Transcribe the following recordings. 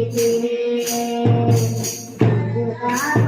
Thank you.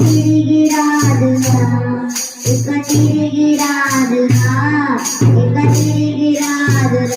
తిరిగి రాదురా ఇక తిరిగి రా